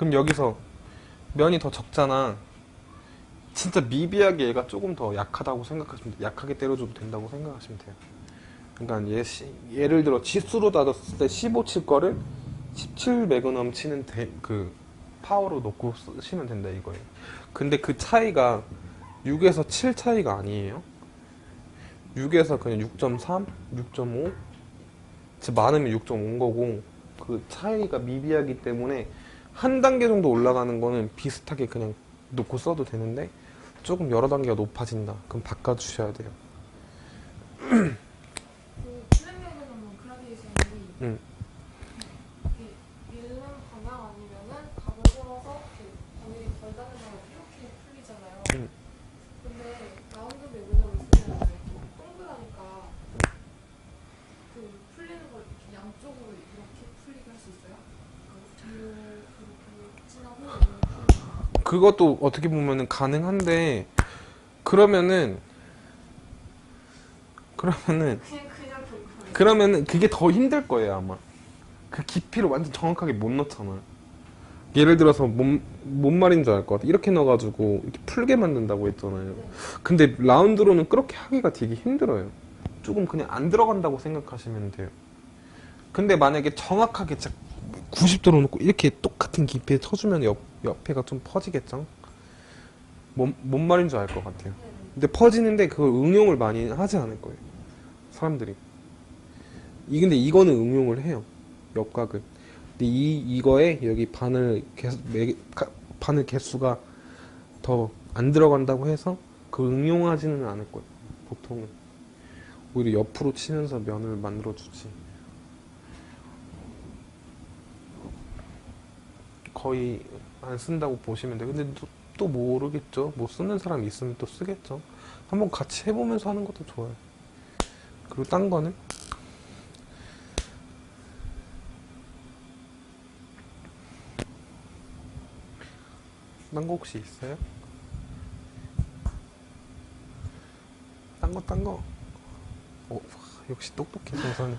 그럼 여기서 면이 더 적잖아. 진짜 미비하게 얘가 조금 더 약하다고 생각하시면 돼요. 약하게 때려줘도 된다고 생각하시면 돼요. 그러니까 얘, 시- 예를 들어 지수로 따졌을 때 15 칠 거를 17 매그넘 치는 대- 그 파워로 놓고 쓰시면 된다 이거예요. 근데 그 차이가 6에서 7 차이가 아니에요. 6에서 그냥 6.3, 6.5, 즉 많으면 6.5인 거고 그 차이가 미비하기 때문에 한 단계 정도 올라가는 거는 비슷하게 그냥 놓고 써도 되는데 조금 여러 단계가 높아진다. 그럼 바꿔주셔야 돼요. 그 플랫맥은 그라데이션이 응. 이렇게 밀는 방향 아니면은 갑을 걸어서 이렇게 거의 덜 닿는 방향 이렇게 풀리잖아요. 응. 근데 라운드 매그넘을 쓰면 이렇게 동그라니까 그 풀리는 걸 이렇게 양쪽으로 이렇게 풀리게 할 수 있어요? 그 뒤로 이렇게 진하고 이렇게 풀리는 그것도 어떻게 보면은 가능한데 그러면은 그러면은 그러면은 그게 더 힘들 거예요 아마. 그 깊이를 완전 정확하게 못 넣잖아. 예를 들어서 뭔, 뭔 말인 줄알것 같아. 이렇게 넣어가지고 이렇게 풀게 만든다고 했잖아요. 근데 라운드로는 그렇게 하기가 되게 힘들어요. 조금 그냥 안 들어간다고 생각하시면 돼요. 근데 만약에 정확하게 90도로 놓고 이렇게 똑같은 깊이에 쳐주면 옆, 옆에가 좀 퍼지겠죠? 뭔, 뭔 말인 줄 알 것 같아요. 근데 퍼지는데 그걸 응용을 많이 하지 않을 거예요 사람들이. 이 근데 이거는 응용을 해요 옆각을. 근데 이 이거에 여기 바늘 개수 매, 가- 바늘 개수가 더 안 들어간다고 해서 그 응용하지는 않을 거예요 보통은. 오히려 옆으로 치면서 면을 만들어 주지 거의 안 쓴다고 보시면 돼요 근데 또, 또 모르겠죠 못 쓰는 사람 있으면 또 쓰겠죠 한번 같이 해보면서 하는 것도 좋아요 그리고 딴 거는 딴 거 혹시 있어요? 딴 거, 딴 거. 어, 역시 똑똑해, 정선이.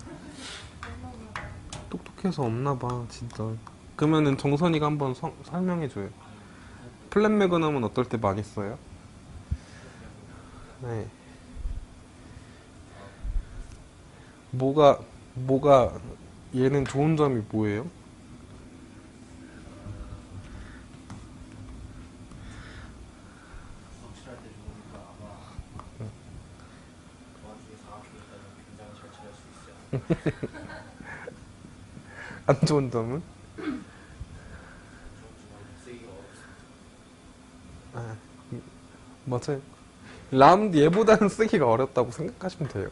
똑똑해서 없나 봐, 진짜. 그러면은 정선이가 한번 성- 설명해줘요. 플랫 매그넘은 어떨 때 많이 써요? 네. 뭐가, 뭐가, 얘는 좋은 점이 뭐예요? 칠할 때 좋으 니까 아마 그 와중에 4학기까지 굉장히 잘 칠할 수 있어요. 안 좋은 점은? 좋은 점은 쓰기가 어렵습니다. 아, 음, 맞아요. 람 얘보다는 쓰기가 어렵다고 생각하시면 돼요.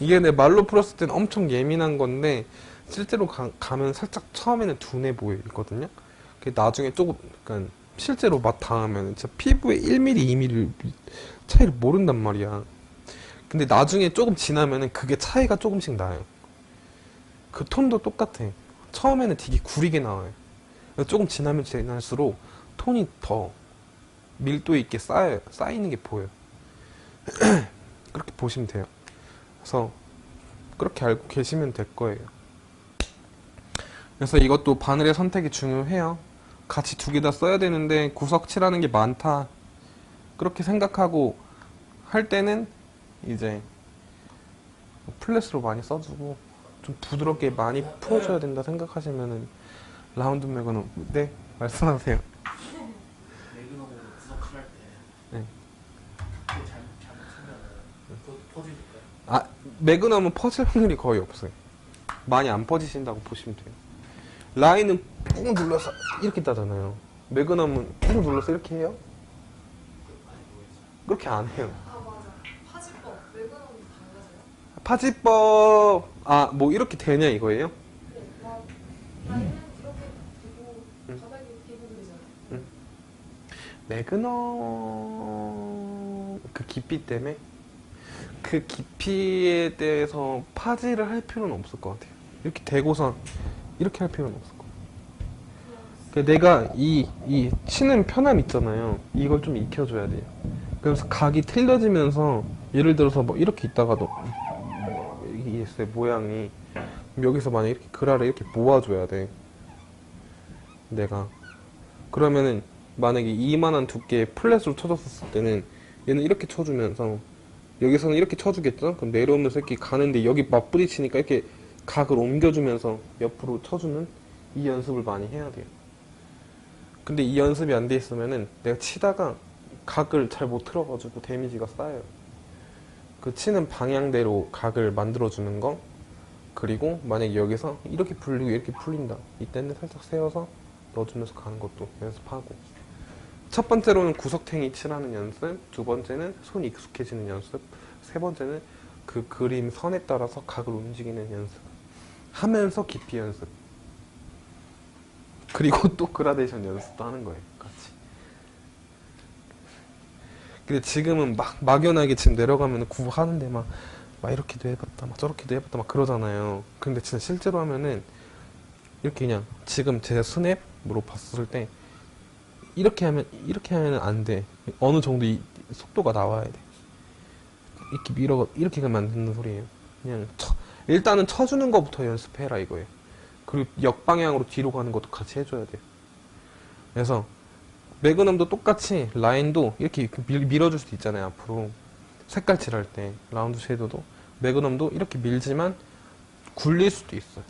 이게 내 말로 풀었을 때는 엄청 예민한 건데 실제로 가, 면 살짝 처음에는 둔해 보이거든요. 나중에 조금 약간 실제로 맛 닿으면 진짜 피부에 1mm, 2mm 차이를 모른단 말이야. 근데 나중에 조금 지나면은 그게 차이가 조금씩 나요. 그 톤도 똑같아. 처음에는 되게 구리게 나와요. 조금 지나면 지날수록 톤이 더 밀도 있게 쌓여요. 쌓이는 게 보여요. 그렇게 보시면 돼요. 그래서 그렇게 알고 계시면 될 거예요. 그래서 이것도 바늘의 선택이 중요해요. 같이 두 개 다 써야 되는데 구석칠하는 게 많다. 그렇게 생각하고 할 때는 이제 플랫으로 많이 써주고 좀 부드럽게 많이 풀어줘야 된다 생각하시면은 라운드 맥은 네 말씀하세요. 매그넘으로 구석 칠할 때 네. 그게 잘못 잘못 치면은 그것도 퍼지니까요. 아, 매그넘은 퍼질 확률이 거의 없어요. 많이 안 퍼지신다고 보시면 돼요. 라인은 꾹 눌러서 이렇게 따잖아요. 매그넘은 꾹 눌러서 이렇게 해요? 그렇게 안 해요. 아 파지법 매그넘이 달라져요? 파지법, 아, 뭐 이렇게 되냐 이거예요? 네, 막 라인은 이렇게 되고 응. 바닥이 되고 그러잖아요. 매그넘, 그 깊이 때문에? 그 깊이에 대해서 파지를 할 필요는 없을 것 같아요. 이렇게 대고서 이렇게 할 필요는 없을 것 같아요. 그 내가 이, 이 치는 편함 있잖아요. 이걸 좀 익혀줘야 돼요. 그래서 각이 틀려지면서 예를 들어서 뭐 이렇게 있다가도 있어요 모양이 여기서 만약 이렇게 그라를 이렇게 모아줘야 돼. 내가 그러면은 만약에 이만한 두께의 플랫으로 쳐줬었을 때는 얘는 이렇게 쳐주면서 여기서는 이렇게 쳐주겠죠? 그럼 내려오면서 이렇게 가는데 여기 맞부딪히니까 이렇게 각을 옮겨주면서 옆으로 쳐주는 이 연습을 많이 해야 돼요. 근데 이 연습이 안 돼 있으면은 내가 치다가 각을 잘 못 틀어가지고 데미지가 쌓여요. 그 치는 방향대로 각을 만들어주는 거 그리고 만약에 여기서 이렇게 풀리고 이렇게 풀린다 이때는 살짝 세워서 넣어주면서 가는 것도 연습하고 첫 번째로는 구석탱이 칠하는 연습 두 번째는 손 익숙해지는 연습 세 번째는 그 그림 선에 따라서 각을 움직이는 연습 하면서 깊이 연습. 그리고 또 그라데이션 연습도 하는 거예요 같이. 근데 지금은 막 막연하게 지금 내려가면 구하는데 막, 막 이렇게도 해봤다 막 저렇게도 해봤다 막 그러잖아요. 근데 진짜 실제로 하면은 이렇게 그냥 지금 제 스냅으로 봤을 때 이렇게 하면 이렇게 하면 안 돼. 어느 정도 이 속도가 나와야 돼. 이렇게 밀어 이렇게 가면 안 된다는 소리예요. 그냥 쳐, 일단은 쳐주는 것부터 연습해라 이거예요. 그리고 역방향으로 뒤로 가는 것도 같이 해줘야 돼요. 그래서 매그넘도 똑같이 라인도 이렇게 밀, 밀어줄 수도 있잖아요 앞으로 색깔 칠할 때 라운드 쉐도도 매그넘도 이렇게 밀지만 굴릴 수도 있어요.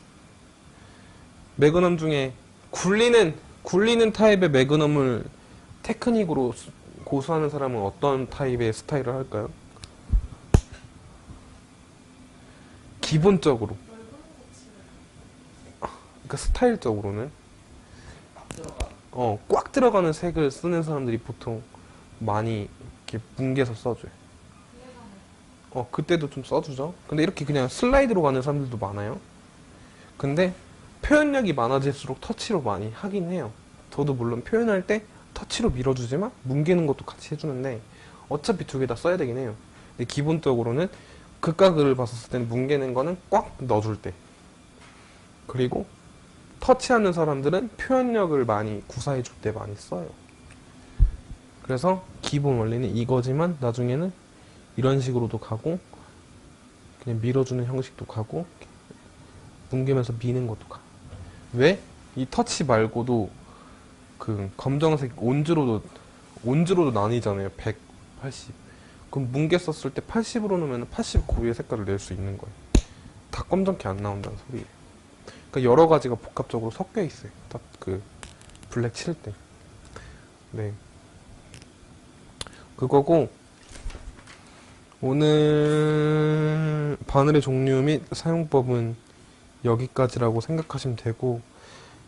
매그넘 중에 굴리는 굴리는 타입의 매그넘을 테크닉으로 수- 고수하는 사람은 어떤 타입의 스타일을 할까요? 기본적으로 그러니까 스타일적으로는. 어, 꽉 들어가는 색을 쓰는 사람들이 보통 많이 이렇게 뭉개서 써줘요. 어, 그때도 좀 써주죠. 근데 이렇게 그냥 슬라이드로 가는 사람들도 많아요. 근데 표현력이 많아질수록 터치로 많이 하긴 해요. 저도 물론 표현할 때 터치로 밀어주지만 뭉개는 것도 같이 해주는데 어차피 두 개 다 써야 되긴 해요. 근데 기본적으로는 극각을 봤었을 때는 뭉개는 거는 꽉 넣어줄 때. 그리고 터치하는 사람들은 표현력을 많이 구사해줄 때 많이 써요. 그래서 기본 원리는 이거지만 나중에는 이런 식으로도 가고 그냥 밀어주는 형식도 가고 뭉개면서 미는 것도 가. 왜? 이 터치 말고도 그 검정색 온즈로도 온즈로도 나뉘잖아요. 100, 80. 그럼 뭉개 썼을 때 80으로 놓으면 80 고유의 색깔을 낼 수 있는 거예요. 다 검정게 안 나온다는 소리예요. 그러니까 여러 가지가 복합적으로 섞여 있어요. 딱 그 블랙 칠 때. 네. 그거고 오늘 바늘의 종류 및 사용법은 여기까지라고 생각하시면 되고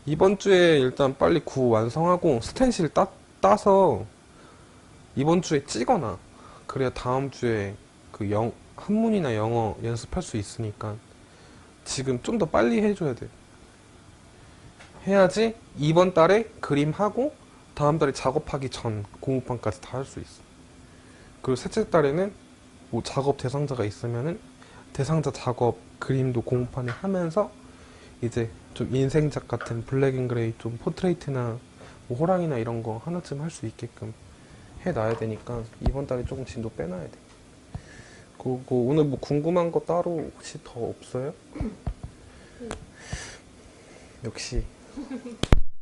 이번 주에 일단 빨리 구 완성하고 스텐실 따, 따서 이번 주에 찍어놔. 그래야 다음 주에 그 영, 한문이나 영어 연습할 수 있으니까 지금 좀 더 빨리 해줘야 돼. 해야지 이번 달에 그림하고 다음 달에 작업하기 전 공부판까지 다 할 수 있어. 그리고 셋째 달에는 뭐 작업 대상자가 있으면은 대상자 작업 그림도 공판에 하면서 이제 좀 인생작 같은 블랙 앤 그레이 좀 포트레이트나 뭐 호랑이나 이런 거 하나쯤 할 수 있게끔 해놔야 되니까 이번 달에 조금 진도 빼놔야 돼. 그리고 오늘 뭐 궁금한 거 따로 혹시 더 없어요? 역시